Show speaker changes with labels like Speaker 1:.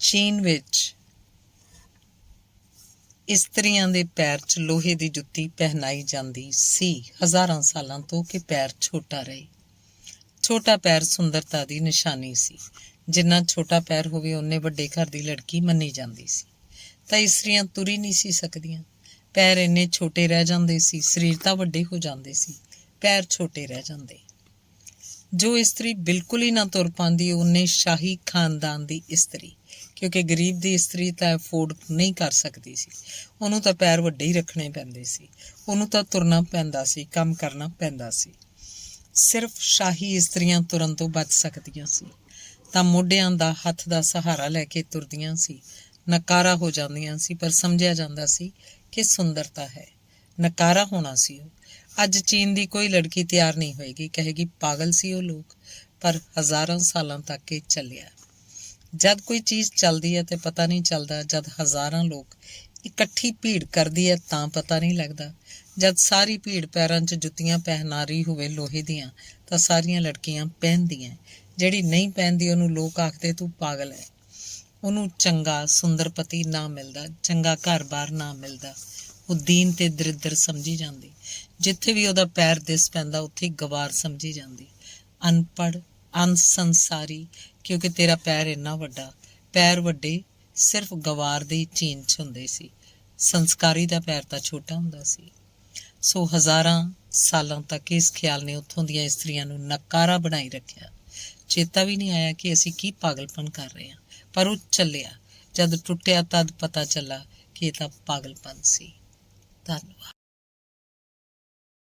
Speaker 1: ਚੀਨ ਵਿੱਚ ਇਸਤਰੀਆਂ ਦੇ ਪੈਰ 'ਚ ਲੋਹੇ ਦੀ ਜੁੱਤੀ ਪਹਿਨਾਈ ਜਾਂਦੀ ਸੀ। ਹਜ਼ਾਰਾਂ ਸਾਲਾਂ ਤੋਂ ਕਿ ਪੈਰ ਛੋਟਾ ਰਹੇ। ਛੋਟਾ ਪੈਰ ਸੁੰਦਰਤਾ ਦੀ ਨਿਸ਼ਾਨੀ ਸੀ। ਜਿੰਨਾ ਛੋਟਾ ਪੈਰ ਹੋਵੇ, ਓਨੇ ਵੱਡੇ ਘਰ ਦੀ ਲੜਕੀ ਮੰਨੀ ਜਾਂਦੀ ਸੀ। ਤਾਂ ਇਸਤਰੀਆਂ ਤੁਰੀ ਨਹੀਂ ਸੀ ਸਕਦੀਆਂ। ਪੈਰ ਇੰਨੇ ਛੋਟੇ ਰਹਿ ਜਾਂਦੇ ਸੀ, ਸਰੀਰ ਤਾਂ ਵੱਡੇ ਹੋ ਜਾਂਦੇ ਸੀ। ਪੈਰ ਛੋਟੇ ਰਹਿ ਜਾਂਦੇ। ਜੋ ਇਸਤਰੀ ਬਿਲਕੁਲ ਹੀ ਨਾ ਤੁਰ ਪਾਉਂਦੀ, ਉਹਨੇ ਸ਼ਾਹੀ ਖਾਨਦਾਨ ਦੀ ਇਸਤਰੀ। ਕਿਉਂਕਿ ਗਰੀਬ ਦੀ ਇਸਤਰੀ ਤਾਂ ਅਫੋਰਡ ਨਹੀਂ ਕਰ ਸਕਦੀ ਸੀ। ਉਹਨੂੰ ਤਾਂ ਪੈਰ ਵੱਡੇ ਹੀ ਰੱਖਣੇ ਪੈਂਦੇ ਸੀ। ਉਹਨੂੰ ਤਾਂ ਤੁਰਨਾ ਪੈਂਦਾ ਸੀ, ਕੰਮ ਕਰਨਾ ਪੈਂਦਾ ਸੀ। ਸਿਰਫ ਸ਼ਾਹੀ ਇਸਤਰੀਆਂ ਤੁਰਨ ਤੋਂ ਬਚ ਸਕਦੀਆਂ ਸੀ। ਤਾਂ ਮੋਢਿਆਂ ਦਾ, ਹੱਥ ਦਾ ਸਹਾਰਾ ਲੈ ਕੇ ਤੁਰਦੀਆਂ ਸੀ। ਨਕਾਰਾ ਹੋ ਜਾਂਦੀਆਂ ਸੀ, ਪਰ ਸਮਝਿਆ ਜਾਂਦਾ ਸੀ ਕਿ ਸੁੰਦਰਤਾ ਹੈ। ਨਕਾਰਾ ਹੋਣਾ ਸੀ ਉਹ। ਅੱਜ ਚੀਨ ਦੀ ਕੋਈ ਲੜਕੀ ਤਿਆਰ ਨਹੀਂ ਹੋਏਗੀ। ਕਹੇਗੀ, ਪਾਗਲ ਸੀ ਉਹ ਲੋਕ, ਪਰ ਹਜ਼ਾਰਾਂ ਸਾਲਾਂ ਤੱਕ ਇਹ ਚੱਲਿਆ। ਜਦ ਕੋਈ ਚੀਜ਼ ਚੱਲਦੀ ਹੈ ਤੇ ਪਤਾ ਨਹੀਂ ਚੱਲਦਾ, ਜਦ ਹਜ਼ਾਰਾਂ ਲੋਕ ਇਕੱਠੀ ਭੀੜ ਕਰਦੀ ਹੈ ਤਾਂ ਪਤਾ ਨਹੀਂ ਲੱਗਦਾ। ਜਦ ਸਾਰੀ ਭੀੜ ਪੈਰਾਂ 'ਚ ਜੁੱਤੀਆਂ ਪਹਿਨਾ ਰਹੀ ਹੋਵੇ ਲੋਹੇ ਦੀਆਂ, ਤਾਂ ਸਾਰੀਆਂ ਲੜਕੀਆਂ ਪਹਿਨਦੀਆਂ। ਜਿਹੜੀ ਨਹੀਂ ਪਹਿਨਦੀ, ਉਹਨੂੰ ਲੋਕ ਆਖਦੇ, ਤੂੰ ਪਾਗਲ ਹੈ। ਉਹਨੂੰ ਚੰਗਾ ਸੁੰਦਰਪਤੀ ਨਾ ਮਿਲਦਾ, ਚੰਗਾ ਘਰ-ਬਾਰ ਨਾ ਮਿਲਦਾ। ਉਹ ਦੀਨ ਤੇ ਦਰਿਦਰ ਸਮਝੀ ਜਾਂਦੀ। ਜਿੱਥੇ ਵੀ ਉਹਦਾ ਪੈਰ ਦਿਸ ਪੈਂਦਾ, ਉੱਥੇ ਗਵਾਰ ਸਮਝੀ ਜਾਂਦੀ। ਅਨਪੜ ਅਨਸੰਸਾਰੀ ਕਿਉਂਕਿ ਤੇਰਾ ਪੈਰ ਇੰਨਾ ਵੱਡਾ, ਪੈਰ ਵੱਡੇ ਸਿਰਫ ਗਵਾਰ ਦੇ ਚੀਨ ਚ ਹੁੰਦੇ ਸੀ। ਸੰਸਕਾਰੀ ਦਾ ਪੈਰ ਤਾਂ ਛੋਟਾ ਹੁੰਦਾ ਸੀ। ਸੋ ਹਜ਼ਾਰਾਂ ਸਾਲਾਂ ਤੱਕ ਇਸ ਖਿਆਲ ਨੇ ਉੱਥੋਂ ਦੀਆਂ ਇਸਤਰੀਆਂ ਨੂੰ ਨਕਾਰਾ ਬਣਾਈ ਰੱਖਿਆ। ਚੇਤਾ ਵੀ ਨਹੀਂ ਆਇਆ ਕਿ ਅਸੀਂ ਕੀ ਪਾਗਲਪਨ ਕਰ ਰਹੇ ਹਾਂ। ਪਰ ਉਹ ਚੱਲਿਆ। ਜਦ ਟੁੱਟਿਆ ਤਦ ਪਤਾ ਚੱਲਾ ਕਿ ਇਹ ਤਾਂ ਪਾਗਲਪਨ ਸੀ। ਧੰਨਵਾਦ।